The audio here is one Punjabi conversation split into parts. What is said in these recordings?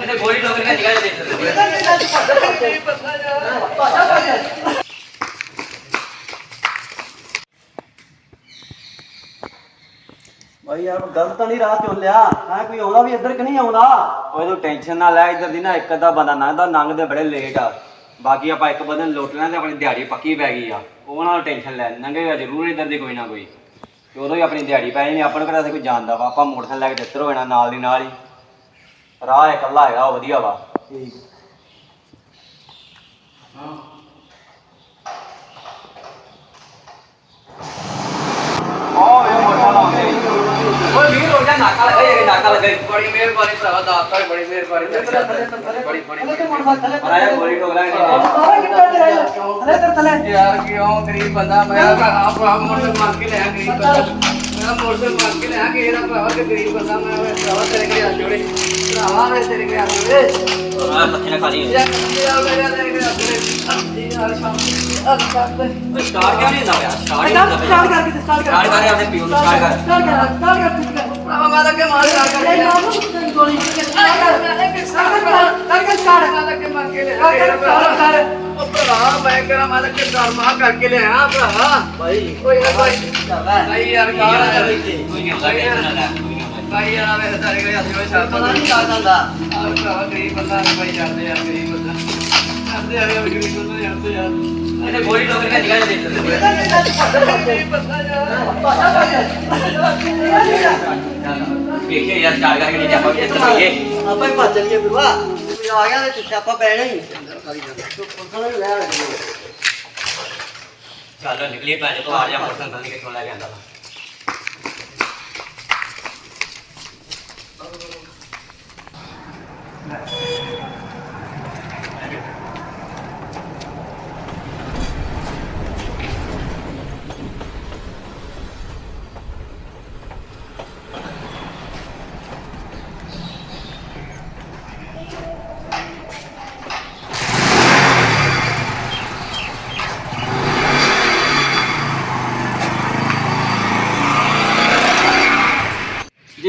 ਗੋਲੀ ਨਿਗਾਹ ਦਿੱਤੀ ਭਾਈ ਯਾਰ ਗਲਤ ਤਾਂ ਨਹੀਂ ਰਾਹ ਚੁਣ ਲਿਆ। ਹੈ ਕੋਈ ਆਉਂਦਾ ਵੀ ਇੱਧਰ ਕਿ ਨਹੀਂ ਆਉਂਦਾ? ਓਏ ਤੂੰ ਟੈਨਸ਼ਨ ਨਾ ਲੈ ਇੱਧਰ ਦੀ ਨਾ ਇੱਕ ਅੱਧਾ ਬੰਦਾ ਲੰਘਦਾ ਲੰਘਦੇ ਬੜੇ ਲੇਟ ਆ। ਬਾਕੀ ਆਪਾਂ ਇੱਕ ਬੰਦੇ ਨੂੰ ਲੁੱਟ ਲੈਣਾ ਤੇ ਆਪਣੀ ਦਿਹਾੜੀ ਪੱਕੀ ਪੈ ਗਈ ਆ। ਉਹ ਨਾਲ ਟੈਨਸ਼ਨ ਲੈ ਲੰਘੇਗਾ ਜ਼ਰੂਰ ਇੱਧਰ ਦੀ ਕੋਈ ਨਾ ਕੋਈ। ਤੇ ਉਦੋਂ ਹੀ ਆਪਣੀ ਦਿਹਾੜੀ ਪੈ ਜਾਣੀ ਆਪਾਂ ਨੂੰ ਕਿਹੜਾ ਇੱਥੇ ਕੋਈ ਜਾਣਦਾ ਵਾ ਆਪਾਂ ਮੋਟਰਸਾਈਕਲ ਲੈ ਕੇ ਤਿੱਤਰ ਹੋ ਜਾਣਾ ਨਾਲ ਦੀ ਨਾਲ ਹੀ। ਰਾਹ ਇਕੱਲਾ ਹੈਗਾ ਉਹ ਵਧੀਆ ਵਾ। ਠੀਕ। ਉਹ ਓਏ ਵੀਰ ਹੋ ਜਾ ਨਾਕਾ ਲਗਾ ਇਹ ਨਾਕਾ ਲਗਾ ਬੜੀ ਮਿਹਰਬਾਨੀ ਭਰਾਵਾ ਦਾਤਾ ਬੜੀ ਮਿਹਰਬਾਨੀ ਬੜੀ ਬੜੀ ਆਇਆ ਠੋਕਦਾ ਨਹੀਂ ਯਾਰ ਕਿਉਂ ਗਰੀਬ ਬੰਦਾ? ਮੈਂ ਆਪ ਆਪ ਮੋਟਰ ਮਾਰ ਕੇ ਲਿਆ ਗਰੀਬ ਬੰਦਾ। ਮੈਂ ਮੋਟਰ ਮਾਰ ਕੇ ਲਿਆ ਕਿ ਇਹਦਾ ਭਰਾਵਾ ਕਿ ਗਰੀਬ ਬੰਦਾ ਮੈਂ ਓਏ ਭਰਾਵਾ ਤੇਰੇ ਕੋਲ ਹੱਥ ਜੋੜੇ। ਭਰਾਵਾ ਵੇ ਤੇਰੇ ਕੋਲ ਹੱਥ ਜੋੜੇ। ਆ ਪੱਖੇ ਨਾਲ ਖਾਲੀ ਯਾਰ ਯਾਰ ਮੇਰਾ ਤੇਰੇ ਕੋਲ ਹੱਥ ਜੋੜੇ। ਯਾਰ ਸ਼ਾਮ ਅੱਗ ਕਰ ਦੇ। ਸਟਾਰਟ ਕਿਉਂ ਨਹੀਂ ਹੁੰਦਾ ਪਿਆ? ਸਟਾਰਟ ਕਰਕੇ ਤੇ ਸਟਾਰਟ ਸਟਾਰਟ ਕਰ ਆਪਣੇ ਪਿਓ ਨੂੰ ਸਟਾਰਟ ਕਰ। ਸਟਾਰਟ ਕਰ ਸਟਾਰਟ ਕਰ। ਭਰਾਵਾ ਮੈਂ ਤਾਂ ਕਿ ਮਾਰ ਕਰ ਕਰ ਭਰਾ ਮੈਂ ਕਰਾਂ ਮੈਂ ਤਾਂ ਕਿ ਘਰ ਮਾਰ ਕਰਕੇ ਲਿਆ ਭਰਾ ਭਾਈ ਓਏ ਭਾਈ ਭਾਈ ਯਾਰ ਕਾਰ ਆ ਕੋਈ ਨਹੀਂ ਹੁੰਦਾ ਟੈਨਸ਼ਨ ਨਾ ਲੈ ਕੋਈ ਨਹੀਂ ਹੁੰਦਾ ਭਾਈ ਯਾਰ ਆਵੇ ਸਾਰੇ ਕੋਲ ਹੱਥ ਜੋੜੇ ਛੱਡ ਪਤਾ ਨਹੀਂ ਕਾ ਜਾਂਦਾ ਆ ਭਰਾ ਗਰੀਬ ਬੰਦਾ ਹੈ ਭਾਈ ਜਾਂਦੇ ਯਾਰ ਗਰੀਬ ਬੰਦਾ ਜਾਂਦੇ ਯਾਰ ਇਹ ਗਰੀਬ ਬੰਦਾ ਜਾਂਦੇ ਯਾਰ ਇਹਨੇ ਗੋਲੀ ਠੋਕ ਕੇ ਨਿਗਾਹ ਦੇ ਦਿੱਤੀ ਗਰੀਬ ਬੰਦਾ ਯਾਰ ਵੇਖਿਓ ਚੱਲ ਨਿਕਲੀ ਭੈਣ ਤੋਂ ਆ ਜਾ ਮੋਟਰਸਾਈਕਲ ਕਿੱਥੋਂ ਲੈ ਕੇ ਆਂਦਾ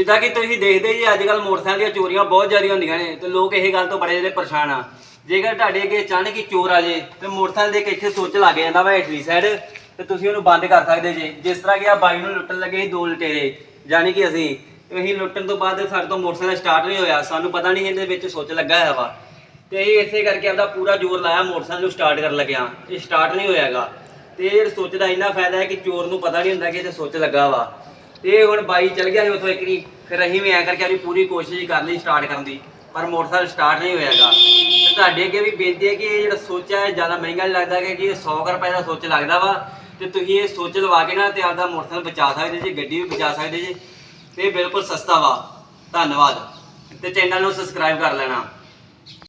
ਜਿੱਦਾਂ ਕਿ ਤੁਸੀਂ ਦੇਖਦੇ ਜੀ ਅੱਜ ਕੱਲ ਮੋਟਰਸਾਈਕਲ ਦੀਆਂ ਚੋਰੀਆਂ ਬਹੁਤ ਜ਼ਿਆਦਾ ਹੁੰਦੀਆਂ ਨੇ ਤੇ ਲੋਕ ਇਹ ਗੱਲ ਤੋਂ ਬੜੇ ਜਿਹੜੇ ਪਰੇਸ਼ਾਨ ਆ। ਜੇਕਰ ਤੁਹਾਡੇ ਅੱਗੇ ਅਚਾਨਕ ਹੀ ਚੋਰ ਆ ਜੇ ਤੇ ਮੋਟਰਸਾਈਕਲ ਦੇ ਇੱਕ ਇੱਥੇ ਸੁੱਚ ਲੱਗ ਜਾਂਦਾ ਵਾ ਹੇਠਲੀ ਸਾਈਡ ਤੇ ਤੁਸੀਂ ਉਹਨੂੰ ਬੰਦ ਕਰ ਸਕਦੇ ਜੇ। ਜਿਸ ਤਰ੍ਹਾਂ ਕਿ ਆ ਬਾਈ ਨੂੰ ਲੁੱਟਣ ਲੱਗੇ ਸੀ ਦੋ ਲਟੇਰੇ, ਯਾਨੀ ਕਿ ਅਸੀਂ। ਅਸੀਂ ਲੁੱਟਣ ਤੋਂ ਬਾਅਦ ਸਾਡੇ ਤੋਂ ਮੋਟਰਸਾਈਕਲ ਸਟਾਰਟ ਨਹੀਂ ਹੋਇਆ। ਸਾਨੂੰ ਪਤਾ ਨਹੀਂ ਇਹਦੇ ਵਿੱਚ ਸੁੱਚ ਲੱਗਾ ਹੋਇਆ ਵਾ। ਤੇ ਇਹ ਇਸੇ ਕਰਕੇ ਆਪਦਾ ਪੂਰਾ ਜ਼ੋਰ ਲਾਇਆ, ਮੋਟਰਸਾਈਕਲ ਨੂੰ ਸਟਾਰਟ ਕਰਨ ਲੱਗਿਆ। ਇਹ ਸਟਾਰਟ ਨਹੀਂ ਹੋਇਆਗਾ। ਤੇ ਇਹ ਸੁੱਚ ਦਾ ਇੰਨਾ ਫਾਇਦਾ ਹੈ ਕਿ ਚੋਰ ਨੂੰ ਪਤਾ ਨਹੀਂ ਹੁੰਦਾ ਕਿ ਇਹਦੇ ਸੁੱਚ ਲੱਗਾ ਵਾ। ਤੇ ਹੁਣ ਬਾਈ ਚਲ ਗਿਆ ਸੀ ਉਥੋਂ ਇੱਕ ਨਹੀਂ, ਫਿਰ ਅਸੀਂ ਵੀ ਐਂ ਕਰਕੇ ਆਪਣੀ ਪੂਰੀ ਕੋਸ਼ਿਸ਼ ਕਰ ਲਈ ਸਟਾਰਟ ਕਰਨ ਦੀ, ਪਰ ਮੋਟਰਸਾਈਕਲ ਸਟਾਰਟ ਨਹੀਂ ਹੋਇਆਗਾ ਤੇ ਤੁਹਾਡੇ ਅੱਗੇ ਵੀ ਬੇਨਤੀ ਹੈ ਕਿ ਇਹ ਜਿਹੜਾ ਸੋਚ ਹੈ ਜ਼ਿਆਦਾ ਮਹਿੰਗਾ ਨਹੀਂ ਲੱਗਦਾ ਕਿ ਇਹ 100 ਕੁ ਰੁਪਏ ਦਾ ਸੋਚ ਲੱਗਦਾ ਵਾ। ਤੇ ਤੁਸੀਂ ਇਹ ਸੋਚ ਲਵਾ ਕੇ ਨਾ ਤੇ ਆਪਦਾ ਮੋਟਰਸਾਈਕਲ ਬਚਾ ਸਕਦੇ ਜੀ, ਗੱਡੀ ਵੀ ਬਚਾ ਸਕਦੇ ਜੀ। ਤੇ ਬਿਲਕੁਲ ਸਸਤਾ ਵਾ। ਧੰਨਵਾਦ। ਤੇ ਚੈਨਲ ਨੂੰ ਸਬਸਕ੍ਰਾਈਬ ਕਰ ਲੈਣਾ।